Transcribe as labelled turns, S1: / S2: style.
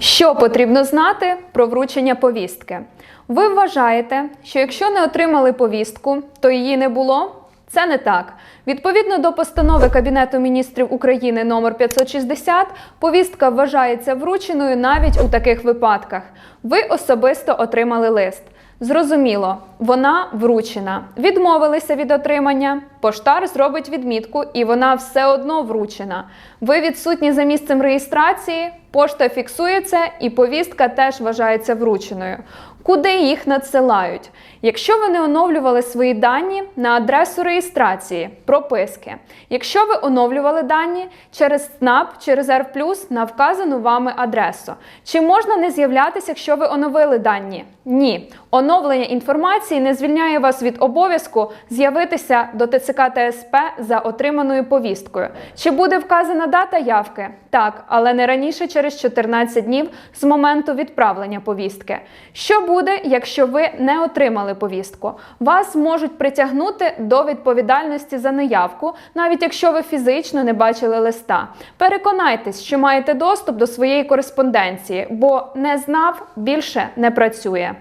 S1: Що потрібно знати про вручення повістки? Ви вважаєте, що якщо не отримали повістку, то її не було? Це не так. Відповідно до постанови Кабінету міністрів України номер 560, повістка вважається врученою навіть у таких випадках. Ви особисто отримали лист. Зрозуміло, вона вручена. Відмовилися від отримання. Поштар зробить відмітку, і вона все одно вручена. Ви відсутні за місцем реєстрації, пошта фіксує це, і повістка теж вважається врученою. Куди їх надсилають? Якщо ви не оновлювали свої дані на адресу реєстрації, прописки. Якщо ви оновлювали дані через СНАП чи Резерв на вказану вами адресу. Чи можна не з'являтися, якщо ви оновили дані? Ні. Оновлення інформації не звільняє вас від обов'язку з'явитися до ТЦК ТСП за отриманою повісткою. Чи буде вказана дата явки? Так, але не раніше через 14 днів з моменту відправлення повістки. Що буде, якщо ви не отримали повістку? Вас можуть притягнути до відповідальності за неявку, навіть якщо ви фізично не бачили листа. Переконайтесь, що маєте доступ до своєї кореспонденції, бо не знав більше не працює.